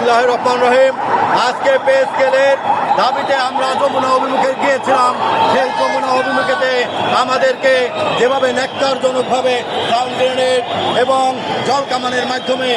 বিসমিল্লাহ রহমান রহিম আজকে পে স্কেলের দাবিতে আমরা যমুনা অভিমুখে গিয়েছিলাম। সেই যমুনা অভিমুখেতে আমাদেরকে যেভাবে ন্যাক্কারজনকভাবে সাউন্ড গ্রেনেড এবং জল কামানের মাধ্যমে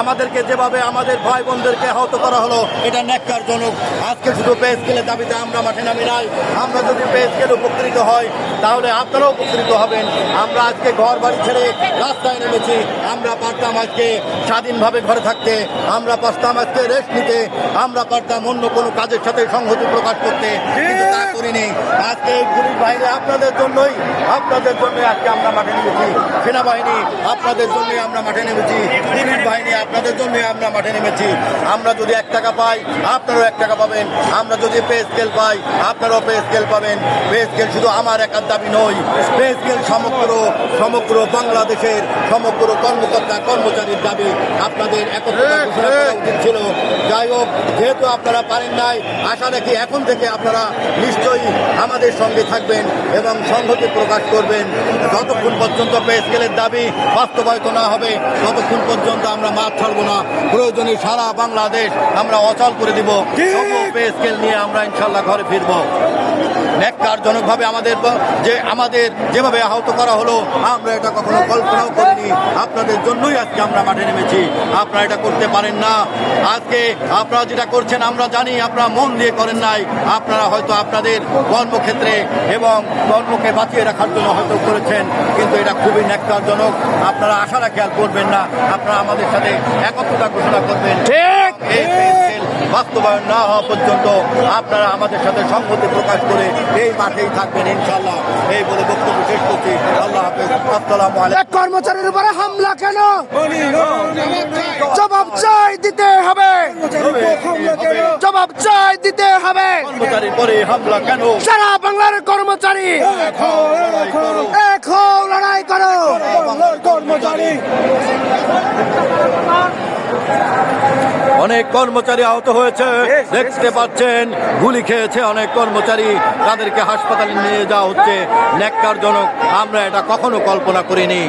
আমাদেরকে যেভাবে আমাদের ভাই বোনদেরকে আহত করা হলো, এটা ন্যাক্কারজনক আজকে শুধু পে স্কেলের দাবিতে আমরা মাঠে নামি নাই। আমরা যদি পে স্কেল উপকৃত হয় তাহলে আপনারাও উপকৃত হবেন। আমরা আজকে ঘর বাড়ি ছেড়ে রাস্তায় নেমেছি। আমরা পারতাম আজকে স্বাধীনভাবে ঘরে থাকতে। আমরা পারতাম আজকে রেস্ট নিতে। আমরা পারতাম অন্য কোনো কাজের সাথে সংহতি প্রকাশ করতে। কিন্তু তা করিনি। আজকে এই পুলিশ বাহিনী আপনাদের জন্যই, আপনাদের জন্যই আজকে আমরা মাঠে নেমেছি। সেনাবাহিনী, আপনাদের জন্যই আমরা মাঠে নেমেছি। পুলিশ বাহিনী, আপনাদের জন্যই আমরা মাঠে নেমেছি। আমরা যদি এক টাকা পাই, আপনারাও এক টাকা পাবেন। আমরা যদি পে স্কেল পাই, আপনারাও পে স্কেল পাবেন। পে স্কেল শুধু আমার একার দাবি নয় পে স্কেল সমগ্র সমগ্র বাংলাদেশের, সমগ্র কর্মকর্তা, কর্মচারীর দাবি আপনাদের একত্রতা ছিল। যাই হোক, যেহেতু আপনারা পারেন নাই, আশা রাখি এখন থেকে আপনারা নিশ্চয়ই আমাদের সঙ্গে থাকবেন এবং সংহতি প্রকাশ করবেন। যতক্ষণ পর্যন্ত পে স্কেলের দাবি বাস্তবায়িত না হবে ততক্ষণ পর্যন্ত আমরা মাছ ছাড়বো না। প্রয়োজনে সারা বাংলাদেশ আমরা অচল করে দিব। পে স্কেল নিয়ে আমরা ইনশাল্লাহ ঘরে ফিরবো। ন্যাক্কারজনকভাবে আমাদের যে আমাদের যেভাবে আহত করা হলো আমরা এটা কখনো কল্পনাও করিনি আপনাদের জন্যই আজকে আমরা মাঠে নেমেছি। আপনারা এটা করতে পারেন না। আজকে আপনারা যেটা করছেন আমরা জানি আপনারা মন দিয়ে করেন নাই। আপনারা হয়তো আপনাদের কর্মক্ষেত্রে এবং কর্মকে বাঁচিয়ে রাখার জন্য হয়তো করেছেন কিন্তু এটা খুবই ন্যাক্কারজনক। আপনারা আশা রাখে আর করবেন না। আপনারা আমাদের সাথে একত্রতা ঘোষণা করবেন। ঠিক বাস্তবায়ন না হওয়া পর্যন্ত আপনারা আমাদের সাথে সংহতি প্রকাশ করে এই মাঠেই থাকবেন ইনশাল্লাহ এই বলে বক্তব্য শেষ করছি। এক কর্মচারীর উপরে হামলা কেন? জবাব চাই দিতে হবে। জবাব চাই দিতে হবে। হামলা কেন? সারা বাংলার কর্মচারী এক হও লড়াই করো কর্মচারী অনেক কর্মচারী আহত হয়েছে। দেখতে পাচ্ছেন গুলি খেয়েছে অনেক কর্মচারী। তাদেরকে হাসপাতালে নিয়ে যাওয়া হচ্ছে। ন্যাক্কারজনক আমরা এটা কখনো কল্পনা করিনি।